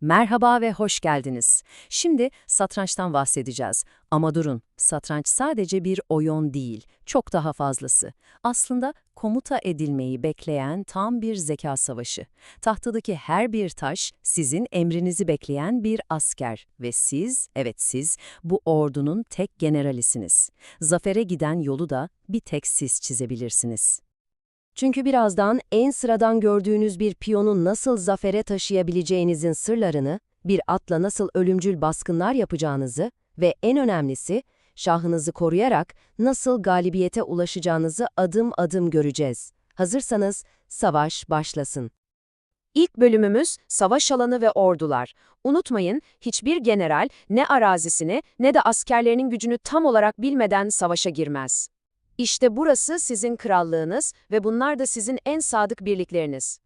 Merhaba ve hoş geldiniz. Şimdi satrançtan bahsedeceğiz. Ama durun, satranç sadece bir oyun değil, çok daha fazlası. Aslında komuta edilmeyi bekleyen tam bir zeka savaşı. Tahtadaki her bir taş sizin emrinizi bekleyen bir asker ve siz, evet siz, bu ordunun tek generalisiniz. Zafere giden yolu da bir tek siz çizebilirsiniz. Çünkü birazdan en sıradan gördüğünüz bir piyonu nasıl zafere taşıyabileceğinizin sırlarını, bir atla nasıl ölümcül baskınlar yapacağınızı ve en önemlisi, şahınızı koruyarak nasıl galibiyete ulaşacağınızı adım adım göreceğiz. Hazırsanız savaş başlasın. İlk bölümümüz savaş alanı ve ordular. Unutmayın, hiçbir general ne arazisini ne de askerlerinin gücünü tam olarak bilmeden savaşa girmez. İşte burası sizin krallığınız ve bunlar da sizin en sadık birlikleriniz.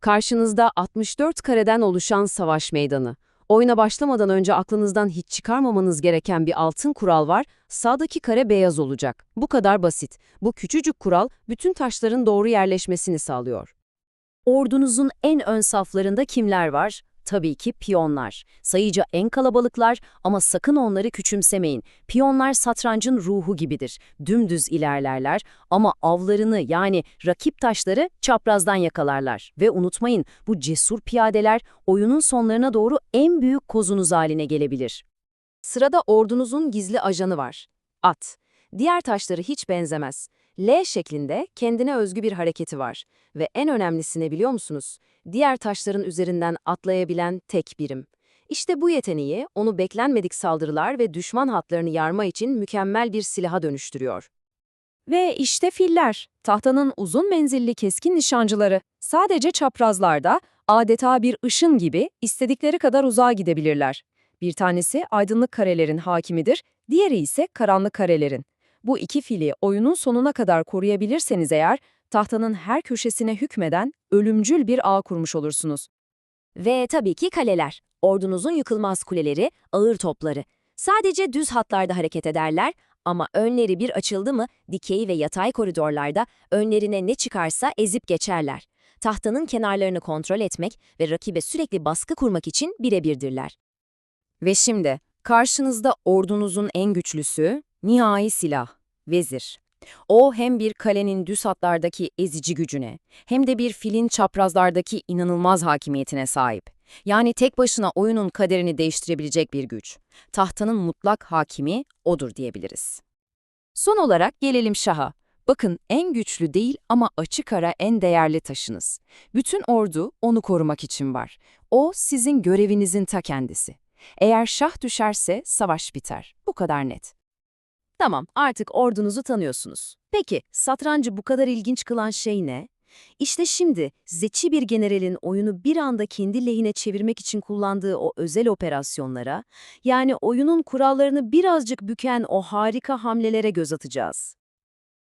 Karşınızda 64 kareden oluşan savaş meydanı. Oyuna başlamadan önce aklınızdan hiç çıkarmamanız gereken bir altın kural var. Sağdaki kare beyaz olacak. Bu kadar basit. Bu küçücük kural bütün taşların doğru yerleşmesini sağlıyor. Ordunuzun en ön saflarında kimler var? Tabii ki piyonlar. Sayıca en kalabalıklar ama sakın onları küçümsemeyin. Piyonlar satrancın ruhu gibidir. Dümdüz ilerlerler ama avlarını yani rakip taşları çaprazdan yakalarlar. Ve unutmayın bu cesur piyadeler oyunun sonlarına doğru en büyük kozunuz haline gelebilir. Sırada ordunuzun gizli ajanı var. At. Diğer taşları hiç benzemez. L şeklinde kendine özgü bir hareketi var. Ve en önemlisini biliyor musunuz? Diğer taşların üzerinden atlayabilen tek birim. İşte bu yeteneği onu beklenmedik saldırılar ve düşman hatlarını yarma için mükemmel bir silaha dönüştürüyor. Ve işte filler, tahtanın uzun menzilli keskin nişancıları. Sadece çaprazlarda, adeta bir ışın gibi istedikleri kadar uzağa gidebilirler. Bir tanesi aydınlık karelerin hakimidir, diğeri ise karanlık karelerin. Bu iki fili oyunun sonuna kadar koruyabilirseniz eğer, tahtanın her köşesine hükmeden ölümcül bir ağ kurmuş olursunuz. Ve tabii ki kaleler. Ordunuzun yıkılmaz kuleleri, ağır topları. Sadece düz hatlarda hareket ederler ama önleri bir açıldı mı dikey ve yatay koridorlarda önlerine ne çıkarsa ezip geçerler. Tahtanın kenarlarını kontrol etmek ve rakibe sürekli baskı kurmak için birebirdirler. Ve şimdi karşınızda ordunuzun en güçlüsü, nihai silah, vezir. O hem bir kalenin düz hatlardaki ezici gücüne hem de bir filin çaprazlardaki inanılmaz hakimiyetine sahip. Yani tek başına oyunun kaderini değiştirebilecek bir güç. Tahtanın mutlak hakimi odur diyebiliriz. Son olarak gelelim şaha. Bakın en güçlü değil ama açık ara en değerli taşınız. Bütün ordu onu korumak için var. O sizin görevinizin ta kendisi. Eğer şah düşerse savaş biter. Bu kadar net. Tamam, artık ordunuzu tanıyorsunuz. Peki, satrancı bu kadar ilginç kılan şey ne? İşte şimdi zeki bir generalin oyunu bir anda kendi lehine çevirmek için kullandığı o özel operasyonlara, yani oyunun kurallarını birazcık büken o harika hamlelere göz atacağız.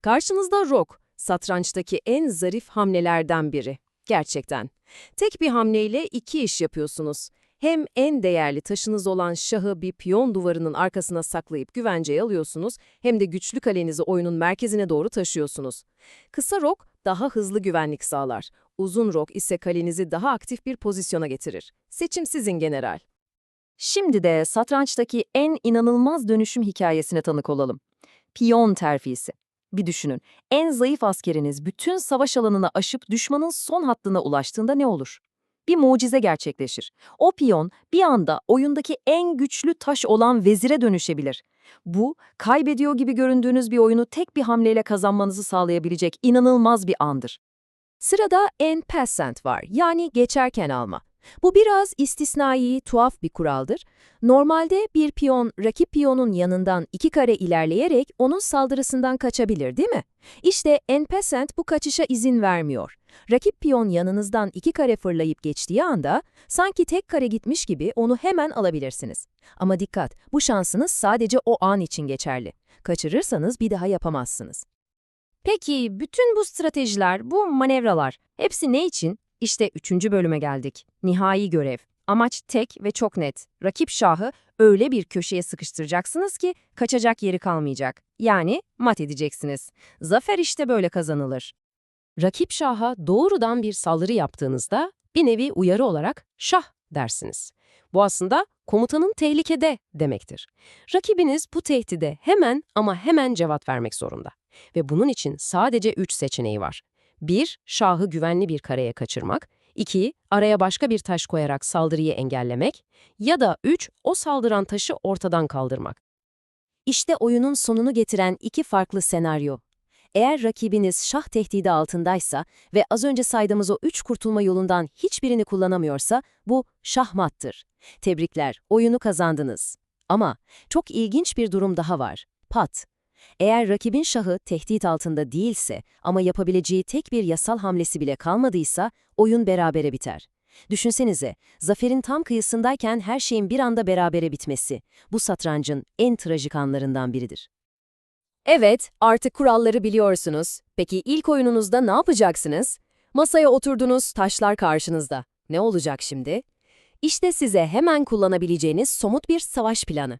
Karşınızda Rock, satrançtaki en zarif hamlelerden biri. Gerçekten. Tek bir hamleyle iki iş yapıyorsunuz. Hem en değerli taşınız olan şahı bir piyon duvarının arkasına saklayıp güvenceye alıyorsunuz, hem de güçlü kalenizi oyunun merkezine doğru taşıyorsunuz. Kısa rok daha hızlı güvenlik sağlar. Uzun rok ise kalenizi daha aktif bir pozisyona getirir. Seçim sizin general. Şimdi de satrançtaki en inanılmaz dönüşüm hikayesine tanık olalım. Piyon terfisi. Bir düşünün, en zayıf askeriniz bütün savaş alanını aşıp düşmanın son hattına ulaştığında ne olur? Bir mucize gerçekleşir. O piyon bir anda oyundaki en güçlü taş olan vezire dönüşebilir. Bu, kaybediyor gibi göründüğünüz bir oyunu tek bir hamleyle kazanmanızı sağlayabilecek inanılmaz bir andır. Sırada en passant var, yani geçerken alma. Bu biraz istisnai, tuhaf bir kuraldır. Normalde bir piyon, rakip piyonun yanından iki kare ilerleyerek onun saldırısından kaçabilir değil mi? İşte en passant bu kaçışa izin vermiyor. Rakip piyon yanınızdan iki kare fırlayıp geçtiği anda sanki tek kare gitmiş gibi onu hemen alabilirsiniz. Ama dikkat, bu şansınız sadece o an için geçerli. Kaçırırsanız bir daha yapamazsınız. Peki bütün bu stratejiler, bu manevralar hepsi ne için? İşte üçüncü bölüme geldik. Nihai görev. Amaç tek ve çok net. Rakip şahı öyle bir köşeye sıkıştıracaksınız ki kaçacak yeri kalmayacak. Yani mat edeceksiniz. Zafer işte böyle kazanılır. Rakip şaha doğrudan bir saldırı yaptığınızda bir nevi uyarı olarak şah dersiniz. Bu aslında komutanın tehlikede demektir. Rakibiniz bu tehdide hemen ama hemen cevap vermek zorunda. Ve bunun için sadece 3 seçeneği var. 1. Şahı güvenli bir kareye kaçırmak. 2. Araya başka bir taş koyarak saldırıyı engellemek. Ya da 3. O saldıran taşı ortadan kaldırmak. İşte oyunun sonunu getiren iki farklı senaryo. Eğer rakibiniz şah tehdidi altındaysa ve az önce saydığımız o üç kurtulma yolundan hiçbirini kullanamıyorsa bu şahmattır. Tebrikler, oyunu kazandınız. Ama çok ilginç bir durum daha var. Pat. Eğer rakibin şahı tehdit altında değilse ama yapabileceği tek bir yasal hamlesi bile kalmadıysa oyun berabere biter. Düşünsenize, zaferin tam kıyısındayken her şeyin bir anda berabere bitmesi. Bu satrancın en trajik anlarından biridir. Evet, artık kuralları biliyorsunuz. Peki ilk oyununuzda ne yapacaksınız? Masaya oturdunuz, taşlar karşınızda. Ne olacak şimdi? İşte size hemen kullanabileceğiniz somut bir savaş planı.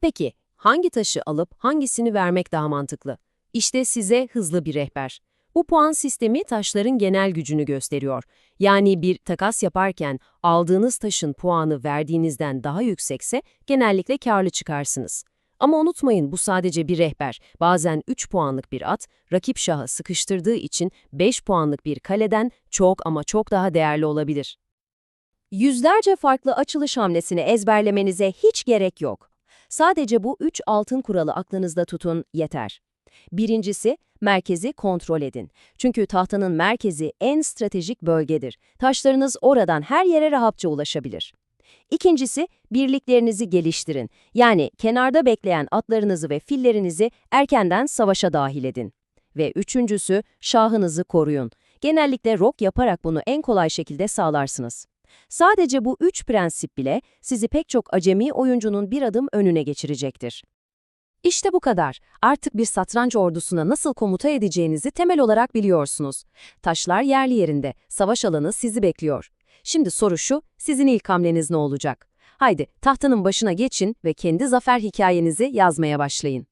Peki, hangi taşı alıp hangisini vermek daha mantıklı? İşte size hızlı bir rehber. Bu puan sistemi taşların genel gücünü gösteriyor. Yani bir takas yaparken aldığınız taşın puanı verdiğinizden daha yüksekse genellikle karlı çıkarsınız. Ama unutmayın bu sadece bir rehber. Bazen 3 puanlık bir at, rakip şahı sıkıştırdığı için 5 puanlık bir kaleden çok ama çok daha değerli olabilir. Yüzlerce farklı açılış hamlesini ezberlemenize hiç gerek yok. Sadece bu üç altın kuralı aklınızda tutun yeter. Birincisi, merkezi kontrol edin. Çünkü tahtanın merkezi en stratejik bölgedir. Taşlarınız oradan her yere rahatça ulaşabilir. İkincisi, birliklerinizi geliştirin. Yani kenarda bekleyen atlarınızı ve fillerinizi erkenden savaşa dahil edin. Ve üçüncüsü, şahınızı koruyun. Genellikle rok yaparak bunu en kolay şekilde sağlarsınız. Sadece bu üç prensip bile sizi pek çok acemi oyuncunun bir adım önüne geçirecektir. İşte bu kadar. Artık bir satranç ordusuna nasıl komuta edeceğinizi temel olarak biliyorsunuz. Taşlar yerli yerinde, savaş alanı sizi bekliyor. Şimdi soru şu, sizin ilk hamleniz ne olacak? Haydi tahtanın başına geçin ve kendi zafer hikayenizi yazmaya başlayın.